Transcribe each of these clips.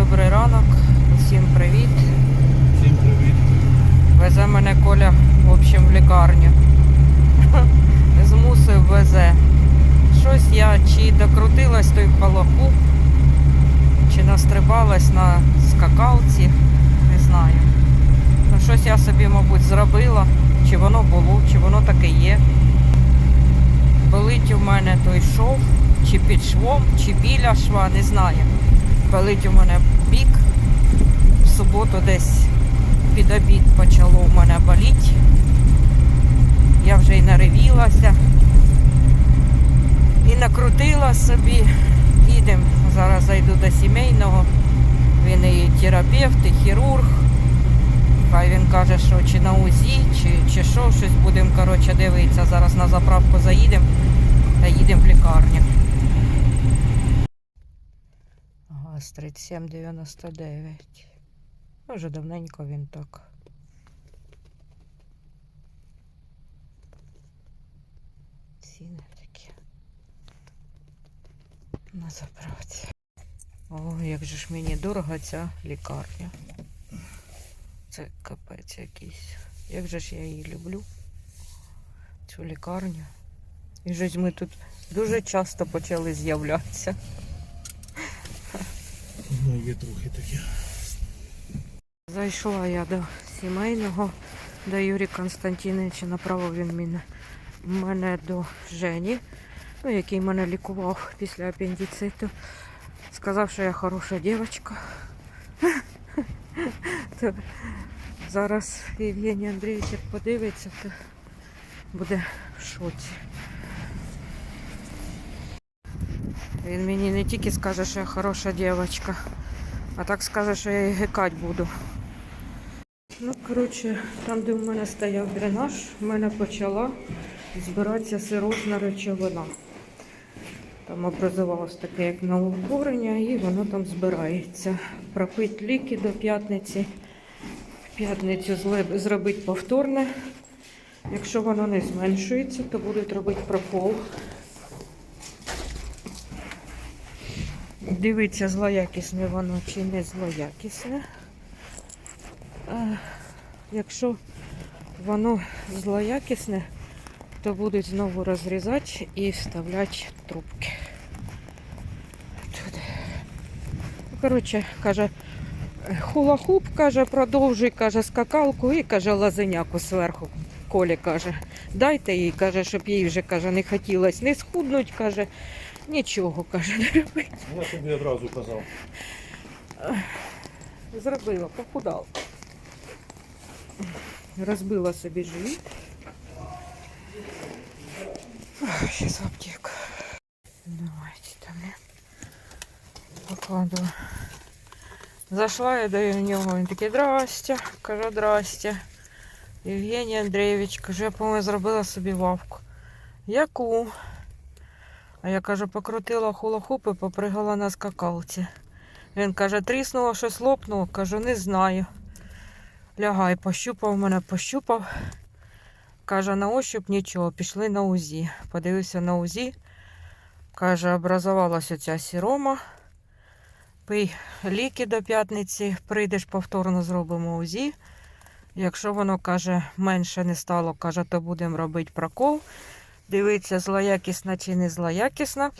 добрий ранок, всім привіт. Всім привіт. Везе мене Коля, в общем, в лікарню. Змусив везе. Щось я чи докрутилась той в халаху, чи настрибалась на скакалці, не знаю. Ну, щось я собі, мабуть, зробила, чи воно було, чи воно таке є. Болить у мене той шов, чи під швом, чи біля шва, не знаю. Болить у мене бік. В суботу десь під обід почало у мене боліти. Я вже й наревілася. І накрутила собі. Їдемо. Зараз зайду до сімейного. Він і терапевт, і хірург. Хай він каже, що чи на УЗІ, чи, чи що, щось будемо коротше, дивитися. Зараз на заправку заїдемо та їдемо в лікарню. Газ 3799. Вже давненько він так. Ціни такі. На заправці. О, як же ж мені дорого ця лікарня. Це капець якийсь. Як же ж я її люблю. Цю лікарню. І щось ми тут дуже часто почали з'являтися. Ну, є трохи таке. Зайшла я до сімейного, до Юрія Константиновича, направив він мене, мене до Жені, ну, який мене лікував після апендициту. Сказав, що я хороша дівчинка. Зараз Євгеній Андрійович подивиться, то буде в шоці. Він мені не тільки скаже, що я хороша дівчинка, а так скаже, що я її гекать буду. Ну, коротше, там, де в мене стояв дренаж, в мене почала збиратися сирозна речовина. Там образувалось таке, як новоутворення, і воно там збирається. Пропити ліки до п'ятниці. В п'ятницю зробити повторне. Якщо воно не зменшується, то будуть робити прокол. Дивіться, злоякісне воно чи не злоякісне. Якщо воно злоякісне, то будуть знову розрізати і вставляти трубки. Туди. Ну, Коротше, каже, хула-хуп, каже, продовжуй, каже, скакалку і каже, лазеняку зверху. Колі каже, дайте їй, каже, щоб їй вже каже, не хотілося не схуднуть, каже, нічого, каже, не робити. Я тобі одразу казав. Зробила, похудала. Розбила собі живіт. Зараз в аптеку. Давайте там я покладу. Зайшла я до нього, він такий, здрастя, кажу, здрастя. Євгеній Андрійович, кажу, я, по-моєму, зробила собі вавку. Яку? А я кажу, покрутила хула-хуп і попригала на скакалці. Він каже, тріснуло, щось лопнуло. Кажу, не знаю. Лягай, пощупав мене, пощупав. Каже, на ощуп нічого, пішли на УЗІ. Подивився на УЗІ. Каже, образувалася ця сірома. Пий ліки до п'ятниці, прийдеш повторно зробимо УЗІ. Якщо воно каже, менше не стало, каже, то будемо робити прокол. Дивиться, злоякісна чи не злоякісна.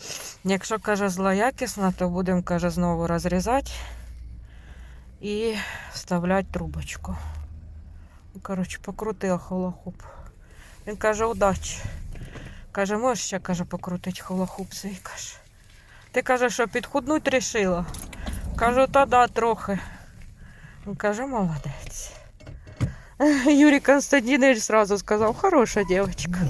Якщо каже злоякісна, то будемо каже, знову розрізати і вставляти трубочку. Ну, Коротше, покрутила холохуп. Він каже, удачі. Каже, можеш ще каже, покрутити холохуп свій каже. Ти каже, що підхуднуть рішила. Кажу, та да, трохи. Він каже, молодець. Юрій Константинович сразу сказав, хороша дівчинка.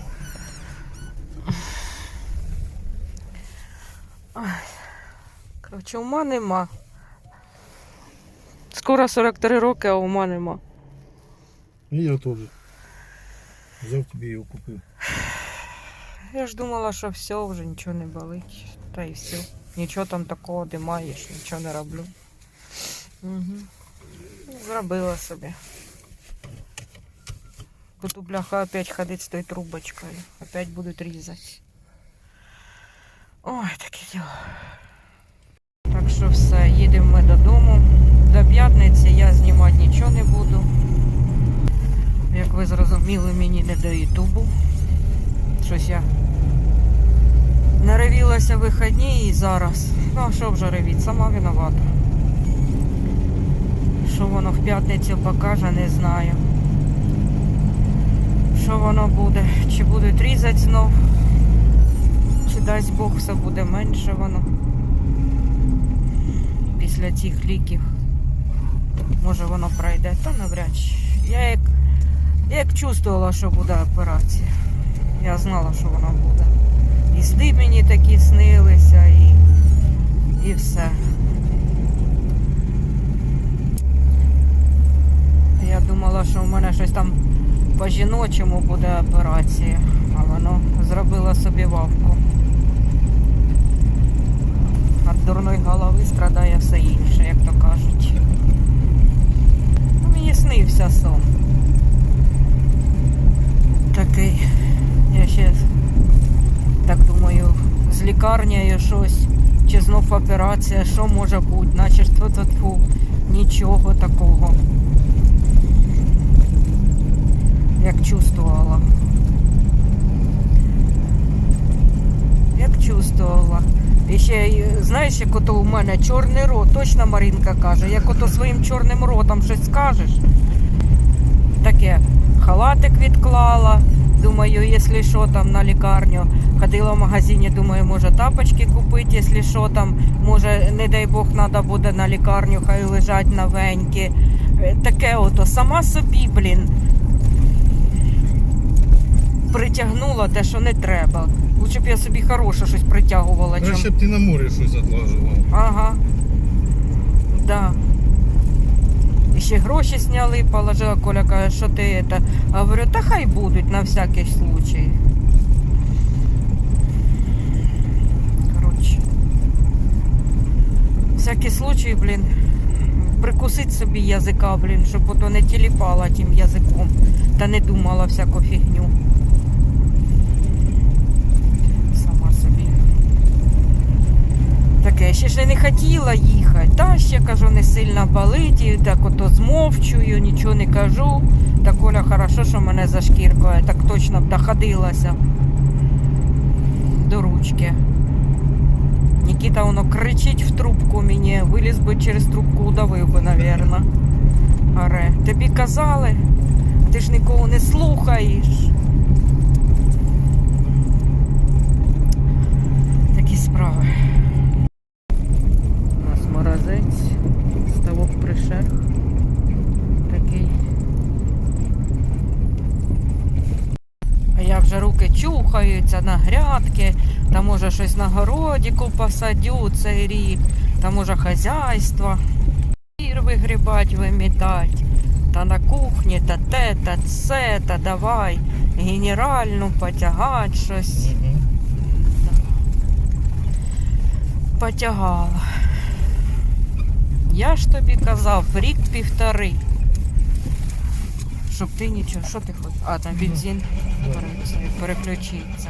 Коротше, ума нема. Скоро 43 роки, а ума нема. І я теж. Взяв тобі його купив. Я ж думала, що все, вже нічого не болить. Та і все. Нічого там такого немає, нічого не роблю. Угу. Зробила собі. Буду бляха опять ходити з тою трубочкою. Опять будуть різати. Ой, таке діло. Що все, їдемо ми додому. До п'ятниці я знімати нічого не буду. Як ви зрозуміли, мені не до Ютубу. Щось я наривілася вихідні і зараз. Ну, а що вже ревіть, сама виновата. Що воно в п'ятницю покаже, не знаю. Що воно буде? Чи будуть різати знов? Чи дасть Бог все буде менше воно після цих ліків. Може воно пройде, та навряд чи. Я як, як чувствувала, що буде операція. Я знала, що вона буде. І сни мені такі снилися, і, і все. Я думала, що в мене щось там по-жіночому буде операція, а воно зробило собі вавку. Від дурної голови страдає все інше, як то кажуть. Ну, мені снився сон. Такий. Я ще так думаю, з лікарнею щось, чи знов операція, що може бути, наче ж тут нічого такого. Як чувствувала. Як чувствувала. І ще, знаєш, як ото у мене чорний рот, точно Марінка каже, як ото своїм чорним ротом щось скажеш. Таке халатик відклала. Думаю, якщо що там на лікарню. Ходила в магазині, думаю, може тапочки купити, якщо що там, може, не дай Бог, треба буде на лікарню, хай лежать новенькі. Таке ото сама собі, блін. Притягнула те, що не треба. Лучше б я собі хороше щось притягувала, чим Краще б ти на море щось отлажував. Ага. Да. І ще гроші сняли, положила, Коля каже, що ти это. А говорю, та хай будуть на всякий случай. Коротше. Всякий случай, блін. Прикусить собі язика, блін, щоб ото не тіліпала тим язиком. Та не думала всяку фігню. Сама собі. Таке, ще ж не хотіла їхати. Та ще кажу, не сильно болить, і так ото змовчую, нічого не кажу. Та Коля, хорошо, що мене за шкіркою, так точно б доходилася до ручки. Нікіта воно кричить в трубку мені, виліз би через трубку, удавив би, навірно. Аре, тобі казали, ти ж нікого не слухаєш. Такі справи. У нас морозець, ставок пришер. Такий. А я вже руки чухаються на грядки, щось на городіку посадю цей рік, та може хазяйство. Ір вигрібать, вимітать. Та на кухні, та те, та це, та давай генеральну потягать щось. Потягала. Я ж тобі казав, рік півтори. Щоб ти нічого. Що ти хочеш? А, там бензин переключиться.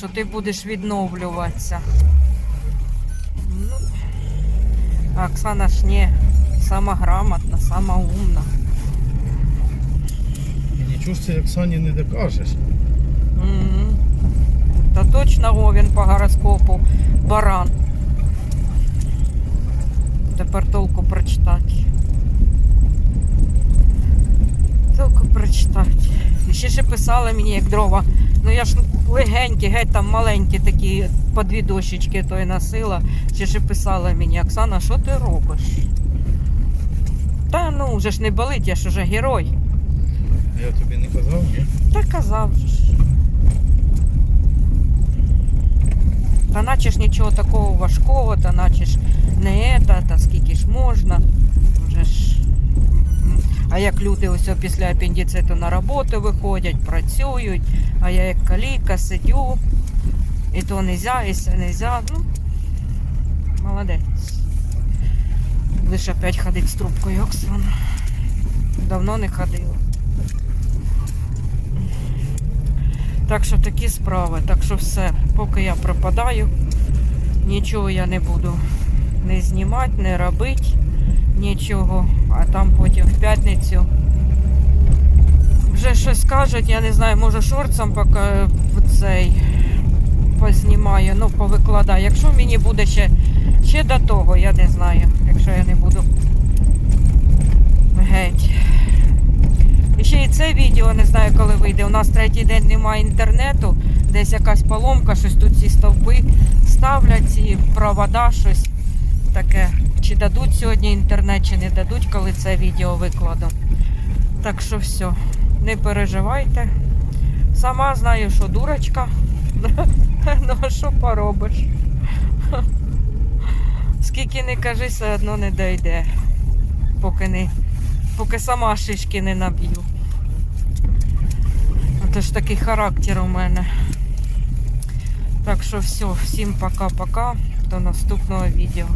Що ти будеш відновлюватися. Ну, а Оксана ж не сама грамотна, сама умна. І Нічого ж це Оксані не докажеш. Мгм. Та точно Говін по гороскопу баран. Тепер толку прочитати. Толку прочитати. І ще ще писали мені, як дрова. Ну я ж легенькі, геть там маленькі такі по дві дощечки то й носила. Ще ще писала мені, Оксана, що ти робиш? Та ну вже ж не болить, я ж уже герой. Я тобі не казав, ні? Та казав же ж. Та наче ж нічого такого важкого, та наче ж не ета, та скільки ж можна. Вже ж. А як люди ось після апендициту на роботу виходять, працюють, а я як каліка сидю, і то нельзя, і це нельзя. Ну, молодець. Лише опять ходить з трубкою Оксана. Давно не ходила. Так що такі справи. Так що все, поки я пропадаю, Нічого я не буду не знімати, не робити, нічого. А там потім в п'ятницю вже щось кажуть, я не знаю, може шорцом поки цей познімаю, ну повикладаю. Якщо мені буде ще, ще до того, я не знаю, якщо я не буду геть. І ще і це відео не знаю, коли вийде. У нас третій день немає інтернету, десь якась поломка, щось тут ці стовпи ставлять, ці провода, щось таке. Чи дадуть сьогодні інтернет, чи не дадуть, коли це відео викладу. Так що все, не переживайте. Сама знаю, що дурочка. Ну, а що поробиш? Скільки не кажи, все одно не дойде, поки не поки сама шишки не наб'ю. Це ж такий характер у мене. Так що все, всім пока-пока. До наступного відео.